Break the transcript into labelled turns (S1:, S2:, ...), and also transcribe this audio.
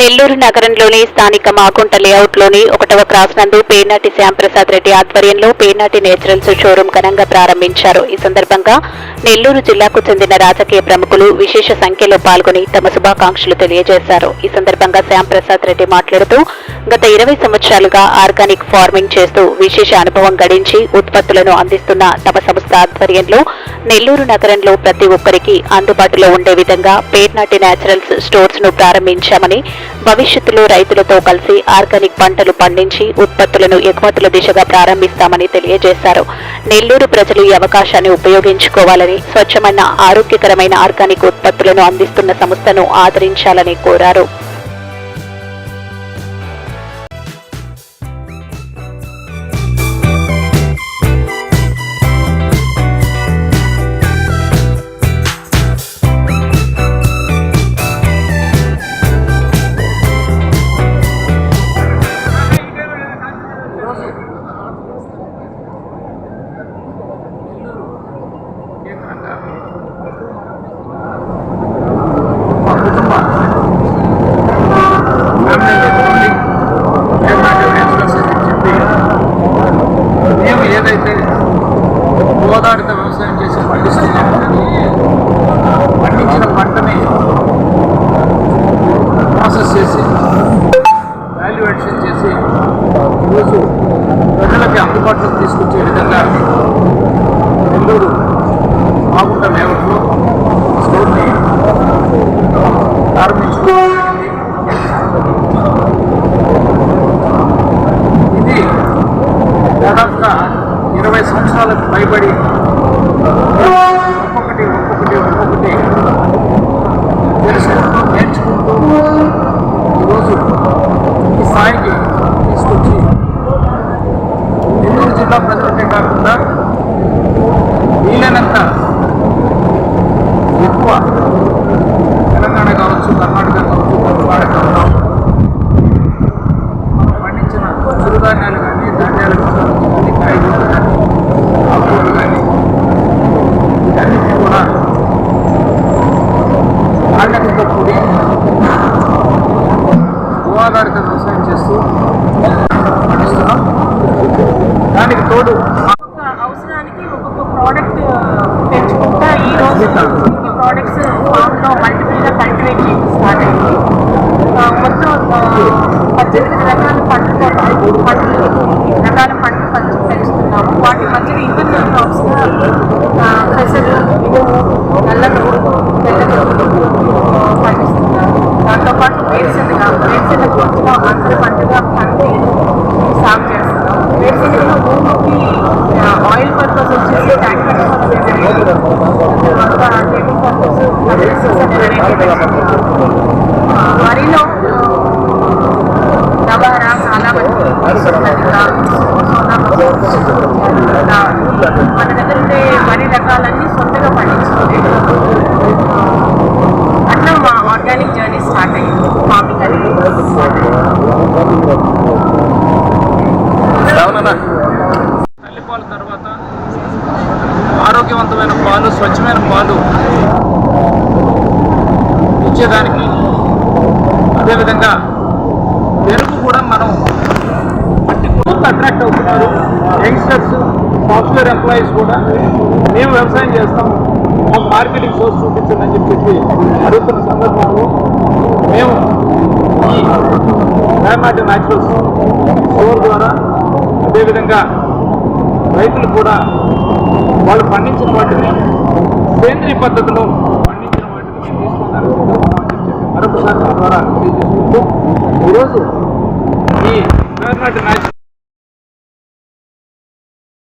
S1: నెల్లూరు నగరంలోని స్థానిక మాగుంట లేఅవుట్లోని ఒకటవ క్రాస్ నందు పేర్నాటి శ్యాంప్రసాద్ రెడ్డి ఆధ్వర్యంలో పేర్నాటి నేచురల్స్ షోరూం ఘనంగా ప్రారంభించారు. ఈ సందర్భంగా నెల్లూరు జిల్లాకు చెందిన రాజకీయ ప్రముఖులు విశేష సంఖ్యలో పాల్గొని తమ శుభాకాంక్షలు తెలియజేశారు. ఈ సందర్భంగా శ్యాంప్రసాద్ రెడ్డి మాట్లాడుతూ గత ఇరవై సంవత్సరాలుగా ఆర్గానిక్ ఫార్మింగ్ చేస్తూ విశేష అనుభవం గడించి ఉత్పత్తులను అందిస్తున్న తమ సంస్థ ఆధ్వర్యంలో నెల్లూరు నగరంలో ప్రతి ఒక్కరికి అందుబాటులో ఉండే విధంగా పేర్నాటి నేచురల్స్ స్టోర్స్ను ప్రారంభించామని భవిష్యత్తులో రైతులతో కలిసి ఆర్గానిక్ పంటలు పండించి ఉత్పత్తులను ఎగుమతుల దిశగా ప్రారంభిస్తామని తెలియజేశారు. నెల్లూరు ప్రజలు ఈ అవకాశాన్ని ఉపయోగించుకోవాలని స్వచ్ఛమైన ఆరోగ్యకరమైన ఆర్గానిక్ ఉత్పత్తులను అందిస్తున్న సంస్థను ఆదరించాలని కోరారు.
S2: ఆధారిత వ్యవసాయం చేసి పండిస్తున్నామో పండించిన పంటని ప్రాసెస్ చేసి ఇరవై సంవత్సరాలకు ఆధారిత వ్యవసాయం చేస్తూ దానికి తోడు
S3: అవసరానికి ఒక్కొక్క ప్రోడక్ట్ పెంచుకుంటా ఈ రోజు ఈ ప్రోడక్ట్స్ ఫామ్లో మల్టిపుల్గా కల్టివేట్ చేయడం స్టార్ట్ అయింది. మొత్తం పద్దెనిమిది రకాల పంటలు పంటలు రకాల పంటలు పంచి పెంచుతున్నాము. వాటి మధ్యలో ఇంటర్నల్ క్రాప్స్గా పెసలు మినుము ఆయిల్ పర్పస్ వచ్చేసి ట్యాంకర్ వరిలో నవారా కాలావతి
S2: ఆరోగ్యవంతమైన పాలు స్వచ్ఛమైన పాలు ఇచ్చేదానికి అదేవిధంగా పెరుగు కూడా మనం యూత్ అట్రాక్ట్ అవుతున్నారు. యంగ్స్టర్స్ సాఫ్ట్వేర్ ఎంప్లాయీస్ కూడా మేము వ్యవసాయం చేస్తాం. మాకు మార్కెటింగ్ సోర్స్ చూపించండి అని చెప్పేసి అడుగుతున్న సందర్భంలో మేము ఈ డైమాటి న్యాచురల్స్ స్టోర్ ద్వారా అదేవిధంగా రైతులు కూడా వాళ్ళు పండించిన వాటిని సేంద్రియ పద్ధతిలో పండించిన వాటిని మేము తీసుకోవడానికి మరొకసారి ద్వారా తెలియజేసుకుంటూ ఈరోజు ఈ నాటి